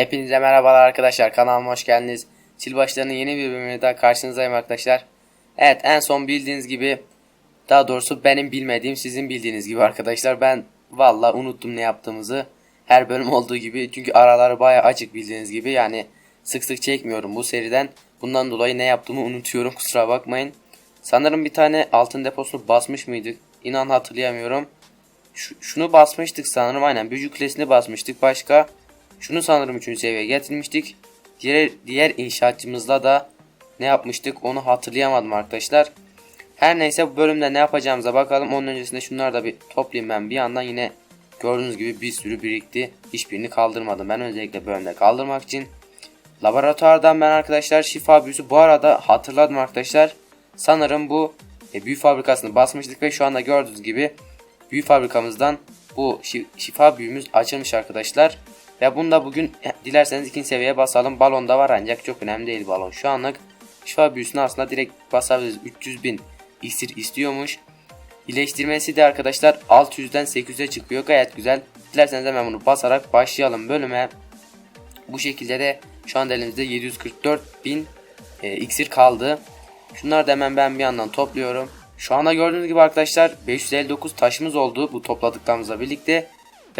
Hepinize merhabalar arkadaşlar kanalıma hoş geldiniz. Silbaşlarının yeni bir bölümüne daha karşınızdayım arkadaşlar. Evet en son bildiğiniz gibi daha doğrusu benim bilmediğim sizin bildiğiniz gibi arkadaşlar ben valla unuttum ne yaptığımızı. Her bölüm olduğu gibi çünkü araları baya açık bildiğiniz gibi yani sık sık çekmiyorum bu seriden. Bundan dolayı ne yaptığımı unutuyorum kusura bakmayın. Sanırım bir tane altın deposunu basmış mıydık? İnan hatırlayamıyorum. Şu- şunu basmıştık sanırım aynen. Büyücü kulesini basmıştık. Başka şunu sanırım 3. seviyeye getirmiştik. Diğer, diğer inşaatçımızla da ne yapmıştık onu hatırlayamadım arkadaşlar. Her neyse bu bölümde ne yapacağımıza bakalım. Onun öncesinde şunları da bir toplayayım ben bir yandan yine gördüğünüz gibi bir sürü birikti. Hiçbirini kaldırmadım. Ben özellikle bölümde kaldırmak için. Laboratuvardan ben arkadaşlar şifa büyüsü bu arada hatırladım arkadaşlar. Sanırım bu e, büyü fabrikasını basmıştık ve şu anda gördüğünüz gibi büyü fabrikamızdan bu şi- şifa büyümüz açılmış arkadaşlar. Ve bunu da bugün dilerseniz ikinci seviyeye basalım. Balon da var ancak çok önemli değil balon. Şu anlık şifa büyüsünü aslında direkt basabiliriz. 300 bin iksir istiyormuş. İyileştirmesi de arkadaşlar 600'den 800'e çıkıyor. Gayet güzel. Dilerseniz hemen bunu basarak başlayalım bölüme. Bu şekilde de şu anda elimizde 744 bin e, iksir kaldı. Şunları da hemen ben bir yandan topluyorum. Şu anda gördüğünüz gibi arkadaşlar 559 taşımız oldu bu topladıklarımızla birlikte.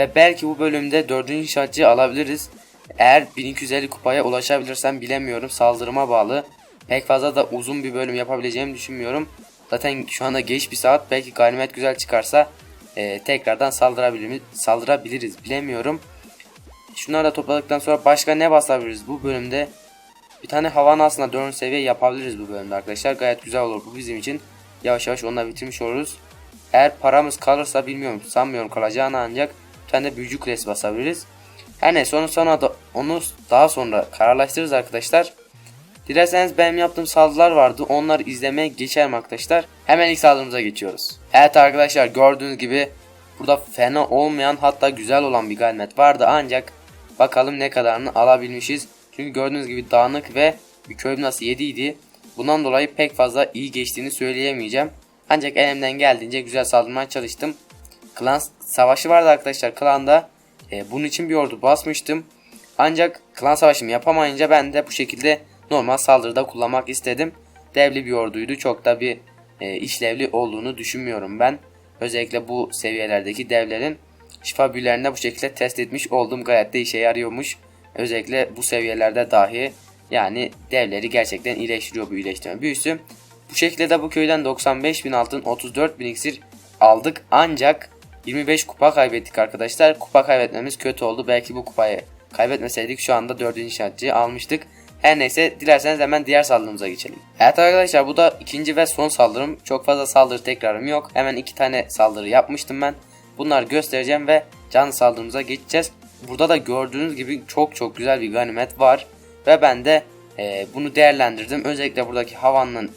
Ve belki bu bölümde 4. inşaatçı alabiliriz. Eğer 1250 kupaya ulaşabilirsem bilemiyorum saldırıma bağlı. Pek fazla da uzun bir bölüm yapabileceğimi düşünmüyorum. Zaten şu anda geç bir saat belki ganimet güzel çıkarsa e, tekrardan saldırabiliriz, saldırabiliriz bilemiyorum. Şunları da topladıktan sonra başka ne basabiliriz bu bölümde? Bir tane havan aslında 4. seviye yapabiliriz bu bölümde arkadaşlar. Gayet güzel olur bu bizim için. Yavaş yavaş onunla bitirmiş oluruz. Eğer paramız kalırsa bilmiyorum sanmıyorum kalacağını ancak bir tane de büyücü kulesi basabiliriz. Her neyse onu sonra da onu daha sonra kararlaştırırız arkadaşlar. Dilerseniz benim yaptığım saldırılar vardı. Onları izlemeye geçelim arkadaşlar. Hemen ilk saldırımıza geçiyoruz. Evet arkadaşlar gördüğünüz gibi burada fena olmayan hatta güzel olan bir ganimet vardı ancak bakalım ne kadarını alabilmişiz. Çünkü gördüğünüz gibi dağınık ve bir köy nasıl yediydi. Bundan dolayı pek fazla iyi geçtiğini söyleyemeyeceğim. Ancak elimden geldiğince güzel saldırmaya çalıştım. Klan savaşı vardı arkadaşlar klanda. E, bunun için bir ordu basmıştım. Ancak klan savaşımı yapamayınca ben de bu şekilde normal saldırıda kullanmak istedim. Devli bir orduydu. Çok da bir e, işlevli olduğunu düşünmüyorum ben. Özellikle bu seviyelerdeki devlerin şifa büyülerini de bu şekilde test etmiş oldum. Gayet de işe yarıyormuş. Özellikle bu seviyelerde dahi yani devleri gerçekten iyileştiriyor bu iyileştirme büyüsü. Bu şekilde de bu köyden 95 bin altın 34 bin iksir aldık. Ancak 25 kupa kaybettik arkadaşlar. Kupa kaybetmemiz kötü oldu. Belki bu kupayı kaybetmeseydik şu anda 4. inşaatçıyı almıştık. Her neyse dilerseniz hemen diğer saldırımıza geçelim. Evet arkadaşlar bu da ikinci ve son saldırım. Çok fazla saldırı tekrarım yok. Hemen iki tane saldırı yapmıştım ben. Bunları göstereceğim ve canlı saldırımıza geçeceğiz. Burada da gördüğünüz gibi çok çok güzel bir ganimet var. Ve ben de e, bunu değerlendirdim. Özellikle buradaki havanın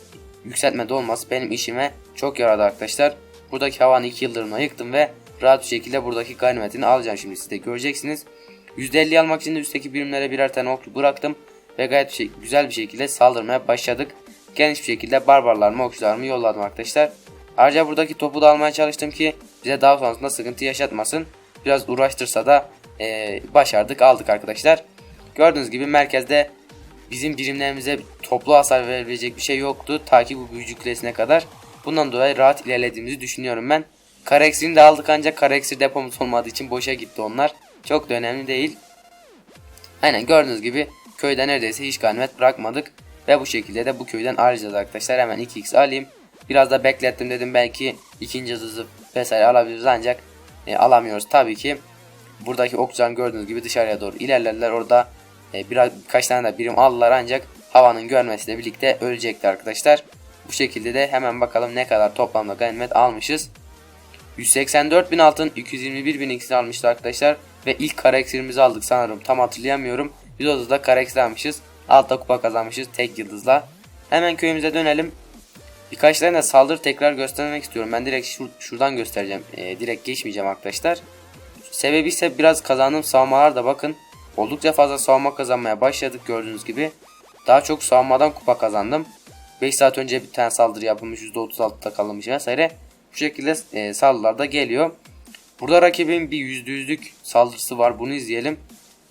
yükseltmede olması benim işime çok yaradı arkadaşlar. Buradaki havanı 2 yıldırımla yıktım ve rahat bir şekilde buradaki ganimetini alacağım şimdi siz de göreceksiniz. %50 almak için de üstteki birimlere birer tane okçu bıraktım ve gayet bir şey, güzel bir şekilde saldırmaya başladık. Geniş bir şekilde barbarlarımı okçularımı yolladım arkadaşlar. Ayrıca buradaki topu da almaya çalıştım ki bize daha sonrasında sıkıntı yaşatmasın. Biraz uğraştırsa da e, başardık aldık arkadaşlar. Gördüğünüz gibi merkezde bizim birimlerimize toplu hasar verebilecek bir şey yoktu. Ta ki bu büyücü kulesine kadar. Bundan dolayı rahat ilerlediğimizi düşünüyorum ben. Kara eksirini de aldık ancak kara eksir depomuz olmadığı için boşa gitti onlar. Çok da önemli değil. Aynen gördüğünüz gibi köyde neredeyse hiç ganimet bırakmadık. Ve bu şekilde de bu köyden alacağız arkadaşlar. Hemen 2x alayım. Biraz da beklettim dedim belki ikinci yıldızı vesaire alabiliriz ancak e, alamıyoruz tabii ki. Buradaki okçuların gördüğünüz gibi dışarıya doğru ilerlediler. Orada e, biraz birkaç tane de birim aldılar ancak havanın görmesiyle birlikte ölecekti arkadaşlar. Bu şekilde de hemen bakalım ne kadar toplamda ganimet almışız. 184 bin altın 221 bin iksir almıştı arkadaşlar. Ve ilk kara iksirimizi aldık sanırım tam hatırlayamıyorum. 130'da kara iksir almışız. Altta kupa kazanmışız tek yıldızla. Hemen köyümüze dönelim. Birkaç tane saldırı tekrar göstermek istiyorum. Ben direkt şur şuradan göstereceğim. Ee, direkt geçmeyeceğim arkadaşlar. Sebebi ise biraz kazandığım savunmalar da bakın. Oldukça fazla savunma kazanmaya başladık gördüğünüz gibi. Daha çok savunmadan kupa kazandım. 5 saat önce bir tane saldırı yapılmış %36'da kalmış vesaire. Bu şekilde e, saldırılar da geliyor. Burada rakibin bir %100'lük saldırısı var. Bunu izleyelim.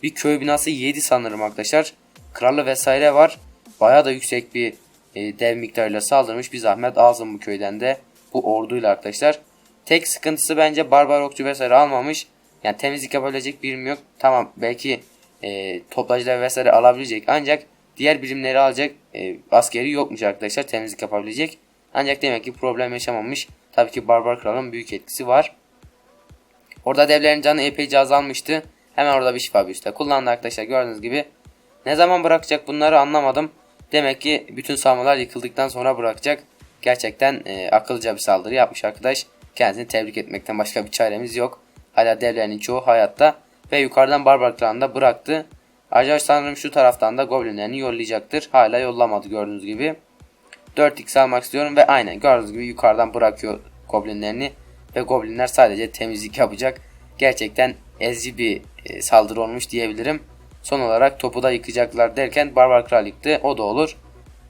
Bir köy binası 7 sanırım arkadaşlar. Kralı vesaire var. Baya da yüksek bir e, dev miktarıyla saldırmış. Bir zahmet alsın bu köyden de. Bu orduyla arkadaşlar. Tek sıkıntısı bence barbar okçu vesaire almamış. Yani temizlik yapabilecek birim yok. Tamam belki e, toplacılar vesaire alabilecek. Ancak diğer birimleri alacak e, askeri yokmuş arkadaşlar temizlik yapabilecek. Ancak demek ki problem yaşamamış. Tabii ki barbar kralın büyük etkisi var. Orada devlerin canı epeyce azalmıştı. Hemen orada bir şifa büyüsü kullandı arkadaşlar gördüğünüz gibi. Ne zaman bırakacak bunları anlamadım. Demek ki bütün savunmalar yıkıldıktan sonra bırakacak. Gerçekten e, akıllıca bir saldırı yapmış arkadaş. Kendisini tebrik etmekten başka bir çaremiz yok. Hala devlerinin çoğu hayatta ve yukarıdan barbar kralını bıraktı. Ayrıca sanırım şu taraftan da goblinlerini yollayacaktır. Hala yollamadı gördüğünüz gibi. 4x almak istiyorum ve aynen gördüğünüz gibi yukarıdan bırakıyor goblinlerini. Ve goblinler sadece temizlik yapacak. Gerçekten ezici bir e, saldırı olmuş diyebilirim. Son olarak topu da yıkacaklar derken Barbar Kral. O da olur.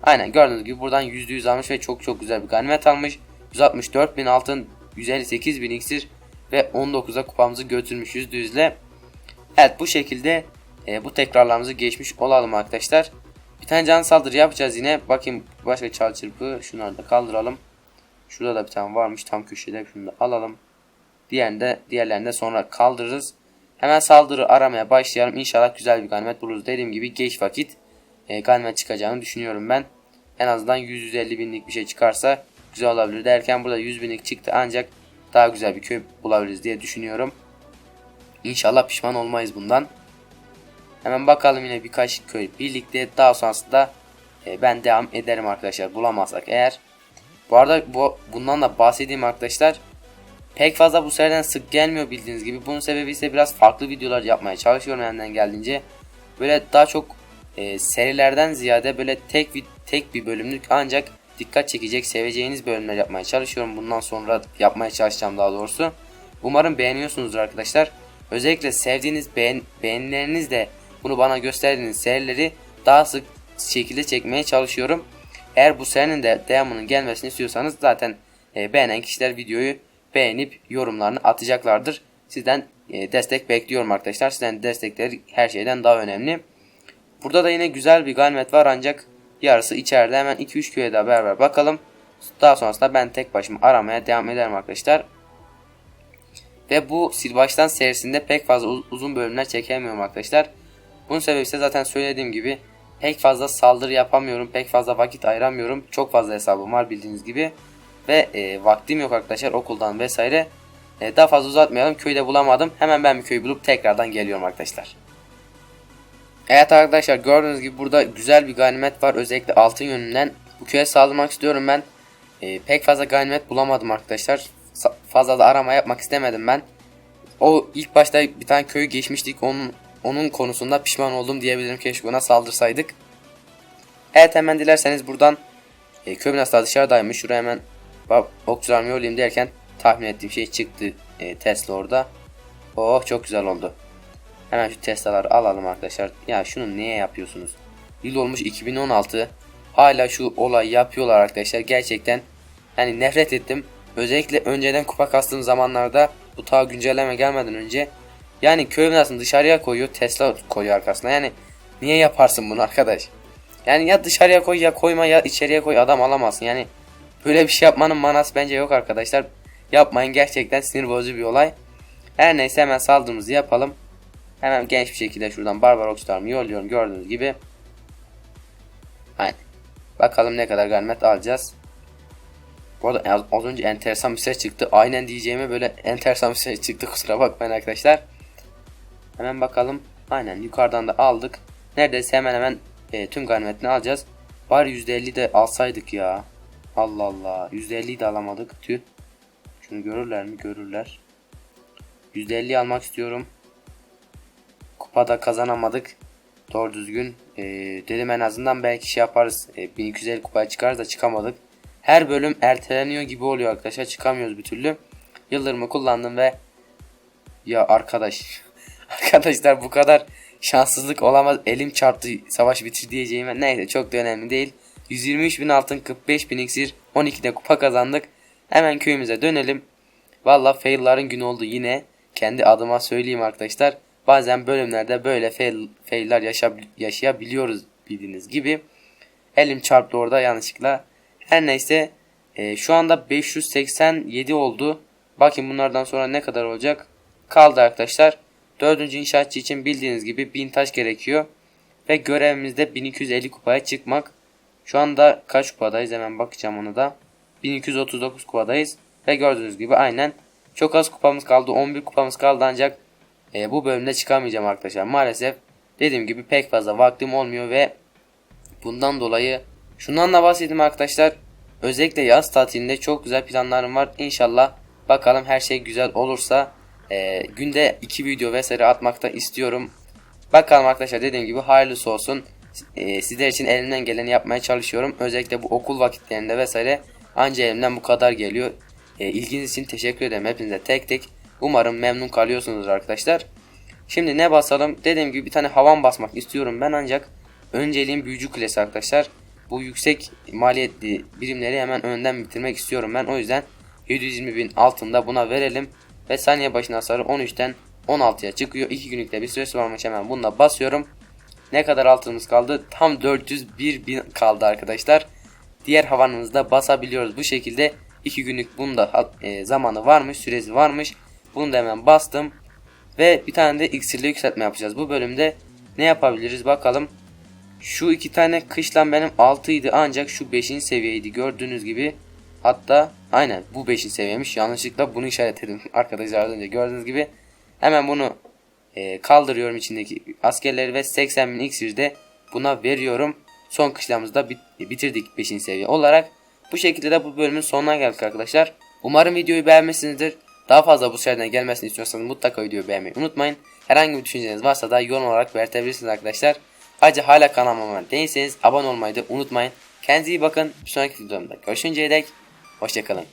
Aynen gördüğünüz gibi buradan %100 almış ve çok çok güzel bir ganimet almış. 164 bin altın, 158 bin iksir ve 19'a kupamızı götürmüş %100 ile. Evet bu şekilde e, bu tekrarlarımızı geçmiş olalım arkadaşlar. Bir tane can saldırı yapacağız yine. Bakayım başka çal çırpı. Şunları da kaldıralım. Şurada da bir tane varmış tam köşede. Şunu da alalım. Diğerini de, diğerlerini de sonra kaldırırız. Hemen saldırı aramaya başlayalım. İnşallah güzel bir ganimet buluruz. Dediğim gibi geç vakit e, ganimet çıkacağını düşünüyorum ben. En azından 100-150 binlik bir şey çıkarsa güzel olabilir derken burada 100 binlik çıktı ancak daha güzel bir köy bulabiliriz diye düşünüyorum. İnşallah pişman olmayız bundan. Hemen bakalım yine birkaç köy birlikte daha sonrasında e, ben devam ederim arkadaşlar bulamazsak eğer. Bu arada bu, bundan da bahsedeyim arkadaşlar. Pek fazla bu seriden sık gelmiyor bildiğiniz gibi. Bunun sebebi ise biraz farklı videolar yapmaya çalışıyorum elimden geldiğince. Böyle daha çok e, serilerden ziyade böyle tek tek bir bölümlük ancak dikkat çekecek seveceğiniz bölümler yapmaya çalışıyorum. Bundan sonra yapmaya çalışacağım daha doğrusu. Umarım beğeniyorsunuzdur arkadaşlar. Özellikle sevdiğiniz beğen, beğenilerinizle bunu bana gösterdiğiniz serileri daha sık şekilde çekmeye çalışıyorum. Eğer bu serinin de devamının gelmesini istiyorsanız zaten e, beğenen kişiler videoyu beğenip yorumlarını atacaklardır. Sizden e, destek bekliyorum arkadaşlar. Sizden destekleri her şeyden daha önemli. Burada da yine güzel bir ganimet var ancak yarısı içeride. Hemen 2-3 köye daha beraber bakalım. Daha sonrasında ben tek başıma aramaya devam ederim arkadaşlar. Ve bu silbaştan serisinde pek fazla uzun bölümler çekemiyorum arkadaşlar. Bunun sebebi ise zaten söylediğim gibi pek fazla saldırı yapamıyorum. Pek fazla vakit ayıramıyorum. Çok fazla hesabım var bildiğiniz gibi. Ve e, vaktim yok arkadaşlar okuldan vesaire. E, daha fazla uzatmayalım. Köyde bulamadım. Hemen ben bir köy bulup tekrardan geliyorum arkadaşlar. Evet arkadaşlar gördüğünüz gibi burada güzel bir ganimet var. Özellikle altın yönünden. Bu köye saldırmak istiyorum ben. E, pek fazla ganimet bulamadım arkadaşlar. Fazla da arama yapmak istemedim ben. O ilk başta bir tane köyü geçmiştik. Onun onun konusunda pişman oldum diyebilirim. Keşke ona saldırsaydık. Evet hemen dilerseniz buradan e, köy binası dışarıdaymış. Şuraya hemen okçularımı yollayayım derken tahmin ettiğim şey çıktı e, Tesla orada. Oh çok güzel oldu. Hemen şu Tesla'ları alalım arkadaşlar. Ya şunu niye yapıyorsunuz? Yıl olmuş 2016. Hala şu olay yapıyorlar arkadaşlar. Gerçekten yani nefret ettim. Özellikle önceden kupa kastığım zamanlarda bu ta güncelleme gelmeden önce yani köy binasını dışarıya koyuyor Tesla koyuyor arkasına yani niye yaparsın bunu arkadaş? Yani ya dışarıya koy ya koyma ya içeriye koy adam alamazsın yani böyle bir şey yapmanın manası bence yok arkadaşlar. Yapmayın gerçekten sinir bozucu bir olay. Her neyse hemen saldırımızı yapalım. Hemen genç bir şekilde şuradan Barbar Okçularımı yolluyorum gördüğünüz gibi. Aynen. Bakalım ne kadar ganimet alacağız. Bu arada az önce enteresan bir ses çıktı. Aynen diyeceğime böyle enteresan bir ses çıktı kusura bakmayın arkadaşlar. Hemen bakalım. Aynen yukarıdan da aldık. Neredeyse hemen hemen e, tüm ganimetini alacağız. Var %50 de alsaydık ya. Allah Allah. %50'yi de alamadık. Tüh. Şunu görürler mi? Görürler. %50 almak istiyorum. Kupada kazanamadık. Doğru düzgün. E, dedim en azından belki şey yaparız. E, 1250 kupaya çıkarız da çıkamadık. Her bölüm erteleniyor gibi oluyor arkadaşlar. Çıkamıyoruz bir türlü. Yıldırımı kullandım ve ya arkadaş arkadaşlar bu kadar şanssızlık olamaz. Elim çarptı savaş bitir diyeceğime. Neyse çok da önemli değil. 123 bin altın 45 bin iksir 12'de kupa kazandık. Hemen köyümüze dönelim. Valla failların günü oldu yine. Kendi adıma söyleyeyim arkadaşlar. bazen bölümlerde böyle fail, failler yaşa, yaşayabiliyoruz bildiğiniz gibi. Elim çarptı orada yanlışlıkla. Her neyse e, şu anda 587 oldu. Bakın bunlardan sonra ne kadar olacak? Kaldı arkadaşlar. Dördüncü inşaatçı için bildiğiniz gibi 1000 taş gerekiyor. Ve görevimizde 1250 kupaya çıkmak. Şu anda kaç kupadayız hemen bakacağım onu da. 1239 kupadayız. Ve gördüğünüz gibi aynen çok az kupamız kaldı. 11 kupamız kaldı ancak e, bu bölümde çıkamayacağım arkadaşlar. Maalesef dediğim gibi pek fazla vaktim olmuyor ve bundan dolayı şundan da bahsedeyim arkadaşlar. Özellikle yaz tatilinde çok güzel planlarım var. İnşallah bakalım her şey güzel olursa e, günde 2 video vesaire atmakta istiyorum. Bakalım arkadaşlar dediğim gibi hayırlısı olsun. E, sizler için elimden geleni yapmaya çalışıyorum. Özellikle bu okul vakitlerinde vesaire anca elimden bu kadar geliyor. E, ilginiz için teşekkür ederim hepinize tek tek. Umarım memnun kalıyorsunuz arkadaşlar. Şimdi ne basalım? Dediğim gibi bir tane havan basmak istiyorum ben ancak önceliğim büyücü kulesi arkadaşlar. Bu yüksek maliyetli birimleri hemen önden bitirmek istiyorum ben. O yüzden 720 bin altında buna verelim. Ve saniye başına hasarı 13'ten 16'ya çıkıyor. 2 günlükte bir süresi varmış hemen bununla basıyorum. Ne kadar altımız kaldı? Tam 401 bin kaldı arkadaşlar. Diğer havanımızda basabiliyoruz. Bu şekilde 2 günlük bunda e, zamanı varmış, süresi varmış. Bunu da hemen bastım. Ve bir tane de iksirli yükseltme yapacağız. Bu bölümde ne yapabiliriz bakalım. Şu iki tane kışlan benim 6 idi ancak şu 5. seviyeydi gördüğünüz gibi. Hatta aynen bu 5. seviyemiş. Yanlışlıkla bunu işaretledim arkadaşlar az önce gördüğünüz gibi. Hemen bunu e, kaldırıyorum içindeki askerleri ve 80 bin iksir de buna veriyorum. Son kışlamızda bit bitirdik 5. seviye olarak. Bu şekilde de bu bölümün sonuna geldik arkadaşlar. Umarım videoyu beğenmişsinizdir. Daha fazla bu seriden gelmesini istiyorsanız mutlaka videoyu beğenmeyi unutmayın. Herhangi bir düşünceniz varsa da yorum olarak belirtebilirsiniz arkadaşlar. Ayrıca hala kanalıma değilseniz abone olmayı da unutmayın. Kendinize iyi bakın. Bir sonraki videomda görüşünceye dek hoşçakalın.